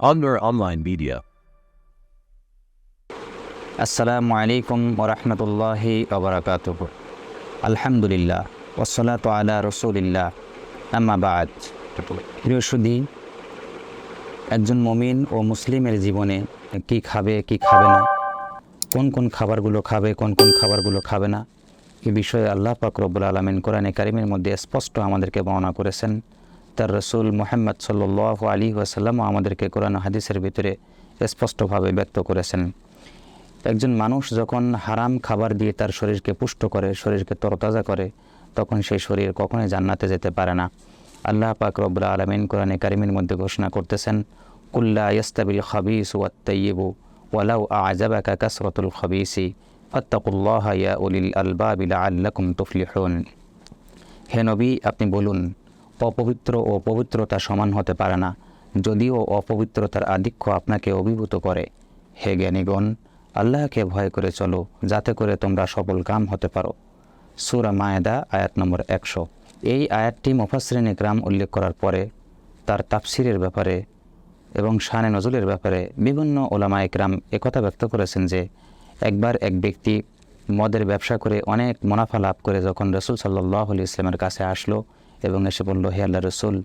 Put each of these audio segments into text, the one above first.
Under Online Media. আসসালামু আলাইকুম ওরহমতুল্লাহি ওবরাকাত আলহামদুলিল্লাহ ওসলাত আলা রসুলিল্লাহ আম্মাবাদ প্রিয় সুদী একজন মমিন ও মুসলিমের জীবনে কি খাবে কি খাবে না? কোন কোন খাবারগুলো খাবে, কোন কোন খাবারগুলো খাবে না? এ বিষয়ে আল্লাহ পাক রব্বুল আলমিন কোরআনে কারিমের মধ্যে স্পষ্ট আমাদেরকে বর্ণনা করেছেন। তার রসুল মোহাম্মদ সাল্লাহ আলী ওয়াসাল্লামও আমাদেরকে কোরআন হাদিসের ভিতরে স্পষ্টভাবে ব্যক্ত করেছেন। একজন মানুষ যখন হারাম খাবার দিয়ে তার শরীরকে পুষ্ট করে, শরীরকে তরতাজা করে, তখন সেই শরীর কখনোই জান্নাতে যেতে পারে না। আল্লাহ পাক রব্বুল আলমিন কোরআনে কারিমের মধ্যে ঘোষণা করতেছেন কুল্লা ইস্তাবিল খাবিস ওয়াত্তাইয়িবু ওয়ালাউ আজাবাকা কাসরতুল খাবিসি ফাত্তাকুল্লাহ ইয়া উলিল আলবাবিল আল্লাকুম তুফলিহুন। হে নবী, আপনি বলুন অপবিত্র ও পবিত্রতা সমান হতে পারে না, যদিও অপবিত্রতার আধিক্য আপনাকে অভিভূত করে। হে জ্ঞানীগণ, আল্লাহকে ভয় করে চলো, যাতে করে তোমরা সফল কাম হতে পারো। সুরা মায়েদা, আয়াত নম্বর একশো। এই আয়াতটি মুফাসরিন ইকরাম উল্লেখ করার পরে, তার তাফসিরের ব্যাপারে এবং শানে নজরুলের ব্যাপারে বিভিন্ন ওলামা ইকরাম একথা ব্যক্ত করেছেন যে, একবার এক ব্যক্তি মদের ব্যবসা করে অনেক মুনাফা লাভ করে যখন রসুল সাল্লাহ ইসলামের কাছে আসলো এবং এসে বলল, হে আল্লাহ রসুল,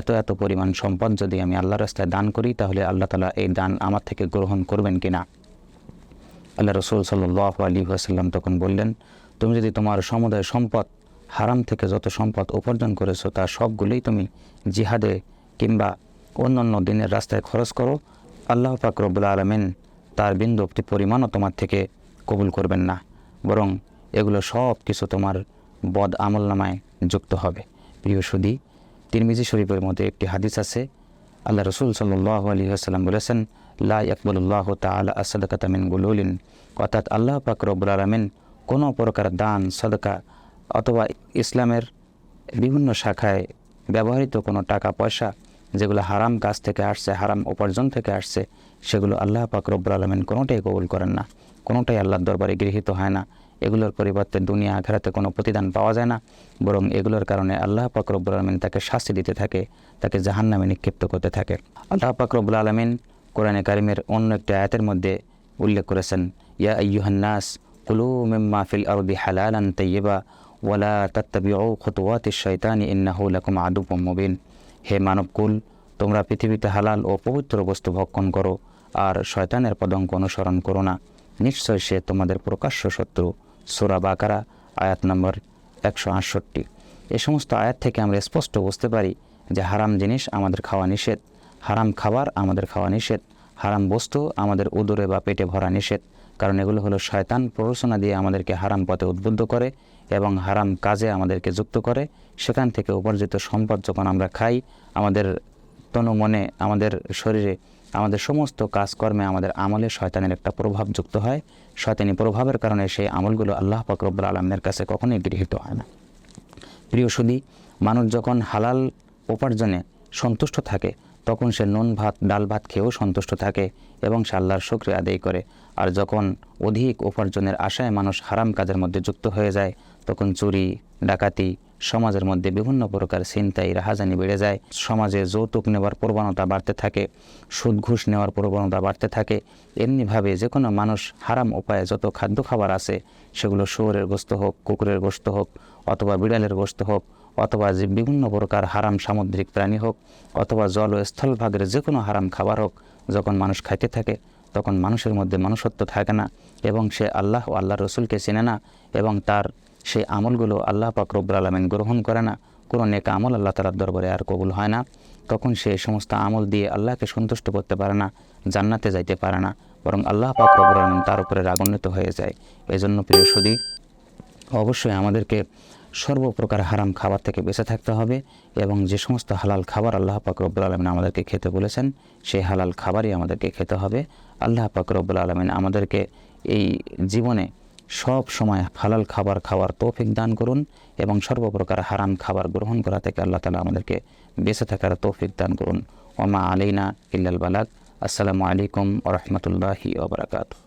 এত এত পরিমাণ সম্পদ যদি আমি আল্লাহ রাস্তায় দান করি, তাহলে আল্লাহ তালা এই দান আমার থেকে গ্রহণ করবেন কিনা? আল্লাহ রসুল সাল্লাহ আলী আসাল্লাম তখন বললেন, তুমি যদি তোমার সমুদায় সম্পদ, হারাম থেকে যত সম্পদ উপার্জন করেছ তার সবগুলোই তুমি জিহাদে কিংবা অন্য অন্য দিনের রাস্তায় খরচ করো, আল্লাহ পাক আলমিন তার বিন্দু পরিমাণও তোমার থেকে কবুল করবেন না, বরং এগুলো সব কিছু তোমার বদ আমল নামায় যুক্ত হবে। প্রিয় সুদী, তিরমিজি শরীফের মধ্যে একটি হাদিস আছে। আল্লাহ রসুল সাল্লাহ আলী আসাল্লাম বলেছেন, লা ইকবুল্লাহ তালা আসাদকাতামিন গুলুলিন অর্থাৎ আল্লাহ পাক রব্বুল আলমিন কোনো প্রকার দান, সদকা অথবা ইসলামের বিভিন্ন শাখায় ব্যবহৃত কোনো টাকা, পয়সা, যেগুলো হারাম কাজ থেকে আসছে, হারাম উপার্জন থেকে আসছে, সেগুলো আল্লাহ পাক রব্বুল আলমিন কোনোটাই কবুল করেন না। কোনোটাই আল্লাহর দরবারে গৃহীত হয় না। এগুলোর পরিবর্তে দুনিয়া আঘাতে কোনো প্রতিদান পাওয়া যায় না। বরং এগুলোর কারণে আল্লাহ পাক রব্বুল আলমিন তাকে শাস্তি দিতে থাকে, তাকে জাহান নামে নিক্ষিপ্ত করতে থাকে। আল্লাহ পাক রব্বুল আলমিন কোরআনে কারিমের অন্য একটি আয়াতের মধ্যে উল্লেখ করেছেন, ইয়া আইয়ুহান্নাস কুলু মিম্মা ফিল আরদি হালালান তাইয়্যিবা, ওয়ালা তাত্তাবিউ খুতুওয়াতি শয়তানি ইন্নাহু লাকুম আদুব্বুম মুবিন। হে মানবকুল তোমরা পৃথিবীতে হালাল ও পবিত্র বস্তু ভক্ষণ করো, আর শয়তানের পদঙ্ক অনুসরণ করো না। নিশ্চয় সে তোমাদের প্রকাশ্য শত্রু। সোরা বাকারা, আয়াত নম্বর একশো আটষট্টি। এ সমস্ত আয়াত থেকে আমরা স্পষ্ট বুঝতে পারি যে হারাম জিনিস আমাদের খাওয়া নিষেধ, হারাম খাবার আমাদের খাওয়া নিষেধ, হারাম বস্তু আমাদের উদরে বা পেটে ভরা নিষেধ, কারণ এগুলো হলো শয়তান প্ররোচনা দিয়ে আমাদেরকে হারাম পথে উদ্বুদ্ধ করে এবং হারাম কাজে আমাদেরকে যুক্ত করে। সেখান থেকে উপার্জিত সম্পদ যখন আমরা খাই, আমাদের তনু মনে আমাদের শরীরে আমাদের সমস্ত কাজকর্মে আমাদের আমলে শয়তানের একটা প্রভাব যুক্ত হয়। শয়তানি প্রভাবের কারণে সেই আমলগুলো আল্লাহ পাকরবুল আলমের কাছে কখনোই গৃহীত হয় না। প্রিয় সুদী মানুষ যখন হালাল উপার্জনে সন্তুষ্ট থাকে, তখন সে নুন ভাত, ডাল ভাত খেয়েও সন্তুষ্ট থাকে এবং সে আল্লাহর শুক্রিয়া আদায় করে। আর যখন অধিক উপার্জনের আশায় মানুষ হারাম কাজের মধ্যে যুক্ত হয়ে যায়, তখন চুরি, ডাকাতি সমাজের মধ্যে বিভিন্ন প্রকার চিন্তাই রাহাজানি বেড়ে যায়। সমাজে যৌতুক নেওয়ার প্রবণতা বাড়তে থাকে সুদ ঘুষ নেওয়ার প্রবণতা বাড়তে থাকে। এমনিভাবে যে কোনো মানুষ হারাম উপায়ে যত খাদ্য খাবার আছে, সেগুলো শুয়োরের গোস্ত হোক, কুকুরের গোস্ত হোক, অথবা বিড়ালের গোস্ত হোক, অথবা যে বিভিন্ন প্রকার হারাম সামুদ্রিক প্রাণী হোক, অথবা জল ও স্থলভাগের যে কোনো হারাম খাবার হোক, যখন মানুষ খাইতে থাকে, তখন মানুষের মধ্যে মনুষ্যত্ব থাকে না এবং সে আল্লাহ ও আল্লাহ রসুলকে চেনে না এবং তার সেই আমলগুলো আল্লাহ পাক রব্বুল আলমিন গ্রহণ করে না। কোনো নেক আমল আল্লাহ তালার দরবারে আর কবুল হয় না। তখন সে সমস্ত আমল দিয়ে আল্লাহকে সন্তুষ্ট করতে পারে না, জান্নাতে যাইতে পারে না, বরং আল্লাহ পাক রব্বুল আলমিন তার উপরে রাগান্বিত হয়ে যায়। এই জন্য প্রিয় সুদী অবশ্যই আমাদেরকে সর্বপ্রকার হারাম খাবার থেকে বেঁচে থাকতে হবে এবং যে সমস্ত হালাল খাবার আল্লাহ পাক রব্বুল আলমিন আমাদেরকে খেতে বলেছেন, সেই হালাল খাবারই আমাদেরকে খেতে হবে। আল্লাহ পাক রব্বুল আলমিন আমাদেরকে এই জীবনে সব সময় হালাল খাবার খাওয়ার তৌফিক দান করুন এবং সর্বপ্রকার হারাম খাবার গ্রহণ করা থেকে আল্লাহ তালা আমাদেরকে বেঁচে থাকার তৌফিক দান করুন। ওমা আলাইনা ইল্লাল বালাক আসসালামু আলাইকুম ওরহমতুল্লাহি ওবরাকাতু